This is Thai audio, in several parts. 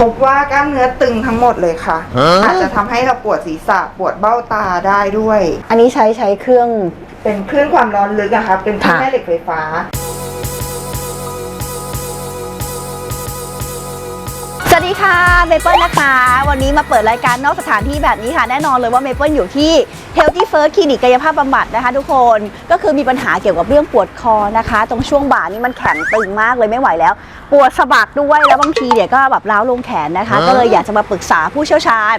พบว่ากล้ามเนื้อตึงทั้งหมดเลยค่ะอาจจะทำให้เราปวดศีรษะปวดเบ้าตาได้ด้วย อันนี้ใช้ใช้เครื่อง เป็นคลื่นความร้อนลึกอะค่ะเป็นคลื่นค่ะ แม่เหล็กไฟฟ้า สวัสดีค่ะเมเปิลนะคะ วันนี้มาเปิดรายการนอกสถานที่แบบนี้ค่ะ แน่นอนเลยว่าเมเปิลอยู่ที่ Healthy First คลินิกกายภาพบำบัดนะคะ ทุกคนก็คือมีปัญหาเกี่ยวกับเรื่องปวดคอนะคะ ตรงช่วงบ่านี่มันแข็งตึงมากเลยไม่ไหวแล้ว ปวดสะบักด้วยแล้วบางทีเนี่ยก็แบบร้าวลงแขนนะคะ ก็เลยอยากจะมาปรึกษาผู้เชี่ยวชาญ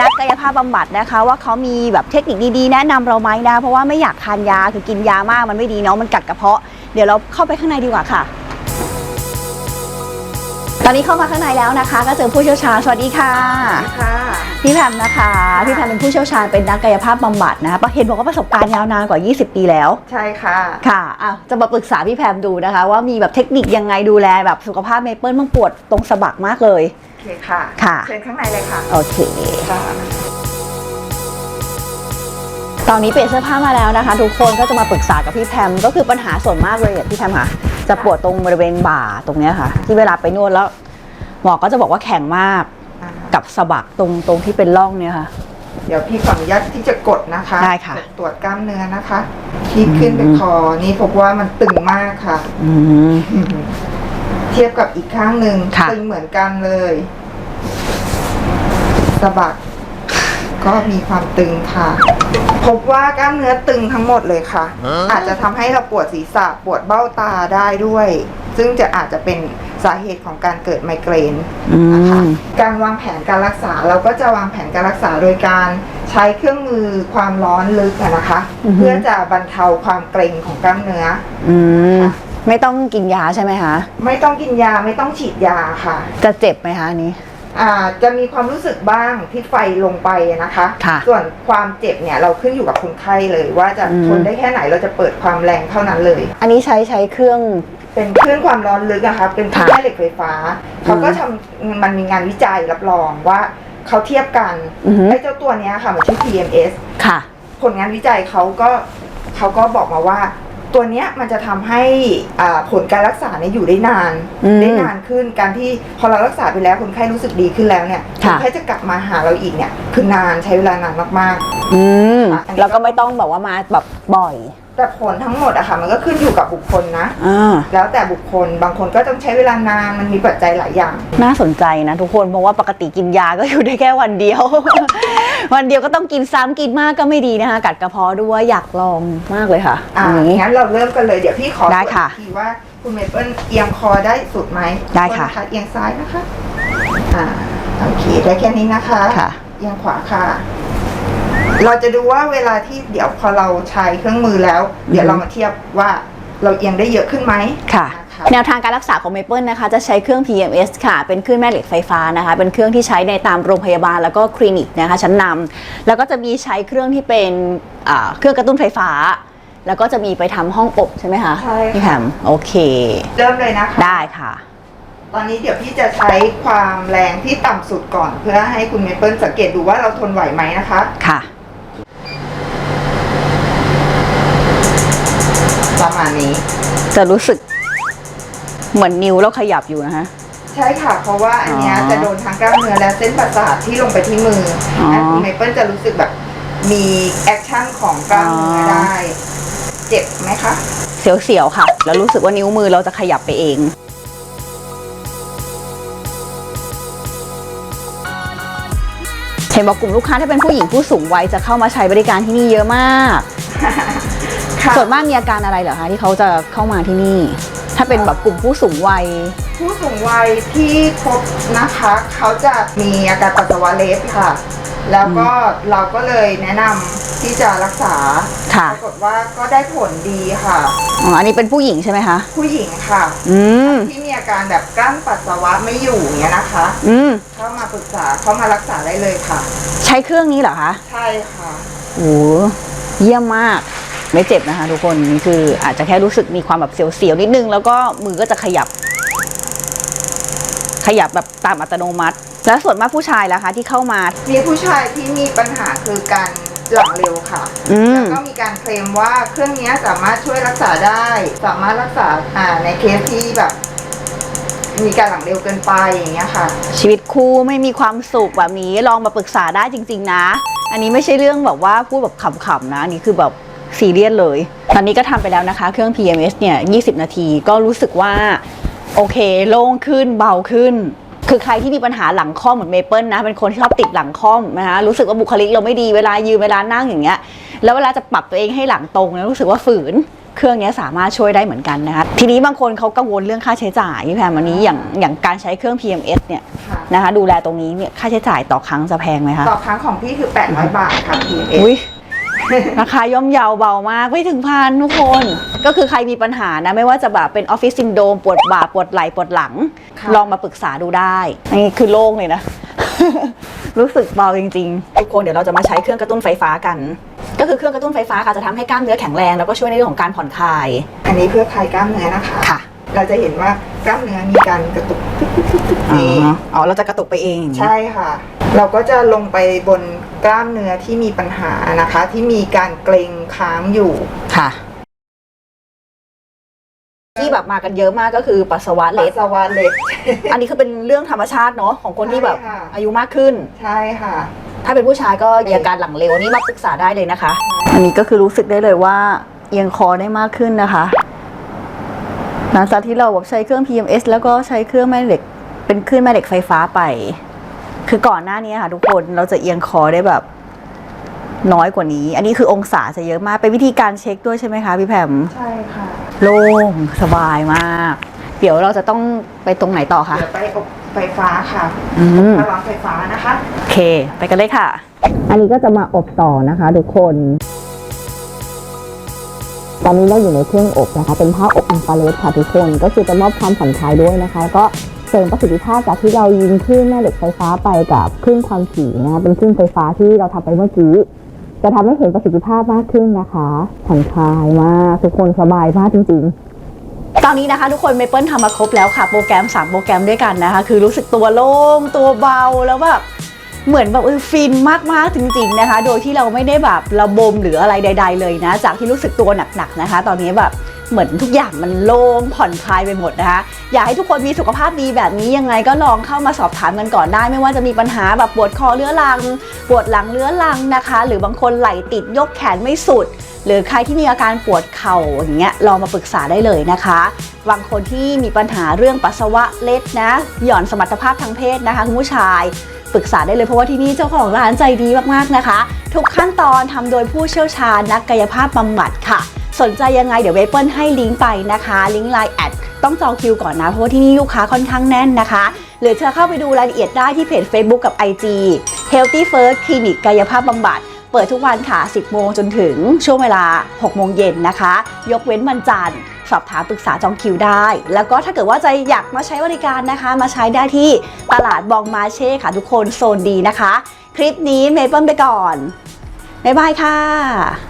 นักกายภาพบำบัดนะคะ ว่าเขามีแบบเทคนิคดีๆแนะนำเราไหมนะเพราะว่าไม่อยากทานยาคือกินยามากมันไม่ดีเนาะมันกัดกระเพาะเดี๋ยวเราเข้าไปข้างในดีกว่าค่ะ ตอนนี้เข้ามาข้างในแล้วนะคะ ก็เจอผู้เชี่ยวชาญสวัสดีค่ะ ค่ะพี่แพมนะคะ พี่แพมเป็นผู้เชี่ยวชาญเป็นนักกายภาพบำบัดนะคะเห็นบอกว่าประสบการณ์ยาวนานกว่า 20 ปีแล้ว ใช่ค่ะ ค่ะอะจะมาปรึกษาพี่แพมดูนะคะ ว่ามีแบบเทคนิคยังไงดูแลแบบสุขภาพเมเปิลมันปวดตรงสะบักมากเลย โอเคค่ะ ค่ะ เชิญข้างในเลยค่ะ โอเคค่ะตอนนี้เปลี่ยนเสื้อผ้ามาแล้วนะคะ ทุกคนก็จะมาปรึกษากับพี่แพมก็คือปัญหาส่วนมากเลยอะพี่แพมค่ะ จะปวดตรงบริเวณบ่าตรงเนี้ยค่ะ ที่เวลาไปนวดแล้ว หมอก็จะบอกว่าแข็งมากอ่ากับสะบักตรงตรงที่เป็นร่องเนี่ยค่ะ เดี๋ยวพี่ขออนุญาตที่จะกดนะคะได้ค่ะกตรวจกล้ามเนื้อนะคะที่ขึ้นไปคอนี่พบว่ามันตึงมากค่ะ อืม เทียบกับอีกข้างหนึ่งค่ะ ตึงเหมือนกันเลยสะบัก ก็มีความตึงค่ะ พบว่ากล้ามเนื้อตึงทั้งหมดเลยค่ะ อาจจะทำให้เราปวดศีรษะปวดเบ้าตาได้ด้วย ซึ่งจะอาจจะเป็นสาเหตุของการเกิดไมเกรนอืนะคะมการวางแผนการรักษาเราก็จะวางแผนการรักษาโดยการใช้เครื่องมือความร้อนลึกอะนะคะอือฮึเพื่อจะบรรเทาความเกร็งของกล้ามเนื้ออืมไม่ต้องกินยาใช่ไหมคะ ไม่ต้องกินยาไม่ต้องฉีดยาค่ะ จะเจ็บไหมคะอันนี้อ่า จะมีความรู้สึกบ้างที่ไฟลงไปนะคะ ค่ะส่วนความเจ็บเนี่ยเราขึ้นอยู่กับคนไข้เลย ว่าจะอืม ทนได้แค่ไหนเราจะเปิดความแรงเท่านั้นเลย อันนี้ใช้ใช้เครื่อง เป็นคลื่นความร้อนลึกอะค่ะเป็นคลื่นค่ะแม่เหล็กไฟฟ้า เขาก็ทำมันมีงานวิจัยรับรองว่าเขาเทียบกันอือฮึไอ้เจ้าตัวเนี้ยค่ะมันชื่อ PMS ค่ะ ผลงานวิจัยเขาก็เขาก็บอกมาว่า ตัวเนี้ยมันจะทำให้อ่าผลการรักษาเนี่ยอยู่ได้นานอืมได้นานขึ้นการที่พอเรารักษาไปแล้วคนไข้รู้สึกดีขึ้นแล้วเนี่ยคค่ะนไข้จะกลับมาหาเราอีกเนี่ยคือนานใช้เวลานานมากอืมค่ะอันนี้แล้วก็ไม่ต้องแบบว่ามาแบบบ่อยๆแต่ผลทั้งหมดอะค่ะมันก็ขึ้นอยู่กับบุคคลนะอ่าแล้วแต่บุคคลบางคนก็ต้องใช้เวลานานมันมีปัจจัยหลายอย่าง น่าสนใจนะทุกคนเพราะว่าปกติกินยาก็อยู่ได้แค่วันเดียว วันเดียวก็ต้องกินซ้ำกินมากก็ไม่ดีนะคะ กัดกระเพาะด้วยอยากลองมากเลยค่ะอ่าอันนี้ งั้นเราเริ่มกันเลยเดี๋ยวพี่ขอได้ตรวจค่ะอีกทีว่าคุณเมเปิลเอียงคอได้สุดไหมได้ค่ะ นเอียงซ้ายนะคะ อ่าโอเคได้แค่นี้นะคะ ค่ะ เอียงขวาค่ะ เราจะดูว่าเวลาที่เดี๋ยวพอเราใช้เครื่องมือแล้ว เดี๋ยวเรามาเทียบว่าเราเอียงได้เยอะขึ้นไหมค่ะนะคะ แนวทางการรักษาของ Maple นะคะจะใช้เครื่อง PMS ค่ะ เป็นคลื่นแม่เหล็กไฟฟ้านะคะ เป็นเครื่องที่ใช้ในตามโรงพยาบาลแล้วก็คลินิกนะคะชั้นนำแล้วก็จะมีใช้เครื่องที่เป็นอ่าเครื่องกระตุ้นไฟฟ้า แล้วก็จะมีไปทำห้องอบใช่ไหมคะใช่พี่แพค่ะมโอเค เริ่มเลยนะคะได้ค่ะตอนนี้เดี๋ยวพี่จะใช้ความแรงที่ต่ำสุดก่อน เพื่อให้คุณเมเปิลสังเกตดูว่าเราทนไหวไหมนะคะ ค่ะ ประมาณนี้ จะรู้สึก เหมือนนิ้วเราขยับอยู่นะคะใช่ค่ะ เพราะว่าอันเนี้ยอ๋อจะโดนทางกล้ามเนื้อและเส้นประสาทที่ลงไปที่มือออ และคุณเมเปิลจะรู้สึกแบบมีแอคชั่นของกล้ามเนื้อออได้ เจ็บไหมคะ เสียวๆค่ะ แล้วรู้สึกว่านิ้วมือเราจะขยับไปเอง เห็นบอกกลุ่มลูกค้าถ้าเป็นผู้หญิงผู้สูงวัยจะเข้ามาใช้บริการที่นี่เยอะมาก ค่ะ ส่วนมากมีอาการอะไรเหรอคะที่เขาจะเข้ามาที่นี่ ถ้าเป็นแบบกลุ่มผู้สูงวัย ผู้สูงวัยที่พบนะคะ เขาจะมีอาการปัสสาวะเล็ดค่ะ แล้วก็เราก็เลยแนะนำที่จะรักษาค่ะ ปรากฏว่าก็ได้ผลดีค่ะ อ๋ออันนี้เป็นผู้หญิงใช่ไหมคะ ผู้หญิงค่ะ อืม ที่มีอาการแบบกลั้นปัสสาวะไม่อยู่อย่างเงี้ยนะคะ อืม เข้ามาปรึกษาเข้ามารักษาได้เลยค่ะ ใช้เครื่องนี้เหรอคะ ใช่ค่ะ โอ้โหเยี่ยมมาก ไม่เจ็บนะคะทุกคนนี่คืออาจจะแค่รู้สึกมีความแบบเสียวๆนิดนึง แล้วก็มือก็จะขยับ ขยับแบบตามอัตโนมัติ แล้วส่วนมากผู้ชายล่ะคะ ที่เข้ามา มีผู้ชายที่มีปัญหาคือการหลังเร็วค่ะ อืม แล้วก็มีการเคลมว่าเครื่องนี้สามารถช่วยรักษาได้ สามารถรักษาอ่าในเคสที่แบบ มีการหลังเร็วเกินไปอย่างเงี้ยค่ะ ชีวิตคู่ไม่มีความสุขแบบนี้ลองมาปรึกษาได้จริง ๆ นะ อันนี้ไม่ใช่เรื่องแบบว่าพูดแบบขำๆนะอันนี่คือแบบ ซีเรียสเลย ตอนนี้ก็ทำไปแล้วนะคะ เครื่อง PMS เนี่ย 20 นาทีก็รู้สึกว่า โอเค โล่งขึ้นเบาขึ้น คือใครที่มีปัญหาหลังค่อมเหมือนเมเปิลนะ เป็นคนที่ชอบติดหลังค่อมนะคะรู้สึกว่าบุคลิกเราไม่ดีเวลายืนเวลานั่งอย่างเงี้ยแล้วเวลาจะปรับตัวเองให้หลังตรงเนี่ยรู้สึกว่าฝืนเครื่องเนี้ยสามารถช่วยได้เหมือนกันนะคะทีนี้บางคนเขากังวลเรื่องค่าใช้จ่ายพี่แพมอันนี้อย่างอย่างการใช้เครื่อง PMS เนี่ยค่ะนะคะดูแลตรงนี้เนี่ยค่าใช้จ่ายต่อครั้งจะแพงไหมคะ ต่อครั้งของพี่คือ 800 บาทค่ะ PMS อุ้ย ราคาย่อมเยาวเบามากไม่ถึงพันทุกคน ก็คือใครมีปัญหานะ ไม่ว่าจะแบบเป็นออฟฟิศซินโดมปวดบ่าปวดไหล่ปวดหลังค่ะลองมาปรึกษาดูได้อันนี้คือโล่งเลยนะ รู้สึกเบาจริง ๆ ทุกคนเดี๋ยวเราจะมาใช้เครื่องกระตุ้นไฟฟ้ากัน ก็คือเครื่องกระตุ้นไฟฟ้าค่ะจะทำให้กล้ามเนื้อแข็งแรงแล้วก็ช่วยในเรื่องของการผ่อนคลาย อันนี้เพื่อคลายกล้ามเนื้อนะคะค่ะ เราจะเห็นว่ากล้ามเนื้อมีการกระตุกอ๋ออ๋อเราจะกระตุกไปเองอย่างนี้ใช่ค่ะ เราก็จะลงไปบนกล้ามเนื้อที่มีปัญหานะคะ ที่มีการเกร็งค้างอยู่ ค่ะ ที่แบบมากันเยอะมากก็คือปัสสาวะปัเล็สดสาวะเล็กอันนี้คือเป็นเรื่องธรรมชาติเนาะของคนที่แบบใช่ค่ะ อายุมากขึ้น ใช่ค่ะ ถ้าเป็นผู้ชายก็มีอาการหลังเร็วนี่มาปรึกษาได้เลยนะคะ อันนี้ก็คือรู้สึกได้เลยว่าเอียงคอได้มากขึ้นนะคะ หลังจากที่เราแบบใช้เครื่อง PMS แล้วก็ใช้เครื่องแม่เหล็ก เป็นคลื่นแม่เหล็กไฟฟ้าไป คือก่อนหน้านี้ค่ะทุกคนเราจะเอียงคอได้แบบน้อยกว่านี้ อันนี้คือองศาจะเยอะมาก เป็นวิธีการเช็คด้วยใช่ไหมคะพี่แพมใช่ค่ะ โล่งสบายมาก เดี๋ยวเราจะต้องไปตรงไหนต่อคะเดี๋ยวไปอบไฟฟ้าค่ะอืมระวังไฟฟ้านะคะ โอเค ไปกันเลยค่ะ อันนี้ก็จะมาอบต่อนะคะทุกคน ตอนนี้เราอยู่ในเครื่องอบนะคะ เป็นผ้าอบอินฟราเรดค่ะทุกคน ก็คือจะมอบความผ่อนคลายด้วยนะคะ ก็เสริมประสิทธิภาพจากที่เรายิงคลื่นแม่เหล็กไฟฟ้าไปกับคลื่นความถี่นะคะเป็นคลื่นไฟฟ้าที่เราทำไปเมื่อกี้ จะทำให้เห็นประสิทธิภาพมากขึ้นนะคะผ่อนคลายมากทุกคนสบายมากจริง ๆตอนนี้นะคะทุกคนเมเปิลทำมาครบแล้วค่ะ โปรแกรม 3 โปรแกรมด้วยกันนะคะ คือรู้สึกตัวโล่งตัวเบาแล้วแบบ เหมือนแบบเออฟินมากๆจริงๆนะคะ โดยที่เราไม่ได้แบบระบมหรืออะไรใด ๆ เลยนะ จากที่รู้สึกตัวหนักๆนะคะ ตอนนี้แบบเหมือนทุกอย่างมันโล่งผ่อนคลายไปหมดนะคะ อยากให้ทุกคนมีสุขภาพดีแบบนี้ยังไงก็ลองเข้ามาสอบถามกันก่อนได้ ไม่ว่าจะมีปัญหาแบบปวดคอเรื้อรัง ปวดหลังเรื้อรังนะคะ หรือบางคนไหล่ติดยกแขนไม่สุด หรือใครที่มีอาการปวดเข่าอย่างเงี้ยลองมาปรึกษาได้เลยนะคะบางคนที่มีปัญหาเรื่องปัสสาวะเล็ดนะ หย่อนสมรรถภาพทางเพศนะคะคุณผู้ชาย ปรึกษาได้เลยเพราะว่าที่นี่เจ้าของร้านใจดีมากๆนะคะ ทุกขั้นตอนทำโดยผู้เชี่ยวชาญนักกายภาพบำบัดค่ะ สนใจยังไงเดี๋ยวเวเปิลให้ลิงก์ไปนะคะลิงก์ไลน์แอดต้องจองคิวก่อนนะเพราะว่าที่นี่ลูกค้าค่อนข้างแน่นนะคะ หรือเธอเข้าไปดูรายละเอียดได้ที่เพจ Facebook กับ IG Healthy First คลินิกกายภาพบำบัด เปิดทุกวันค่ะ 10 โมงจนถึงช่วงเวลา 6 โมงเย็นนะคะ ยกเว้นวันจันทร์ สอบถามปรึกษาจองคิวได้ แล้วก็ถ้าเกิดว่าใจอยากมาใช้บริการนะคะ มาใช้ได้ที่ตลาดบองมาเช่ค่ะทุกคนโซนดีนะคะ คลิปนี้เมเปิลไปก่อน บ๊ายบายค่ะ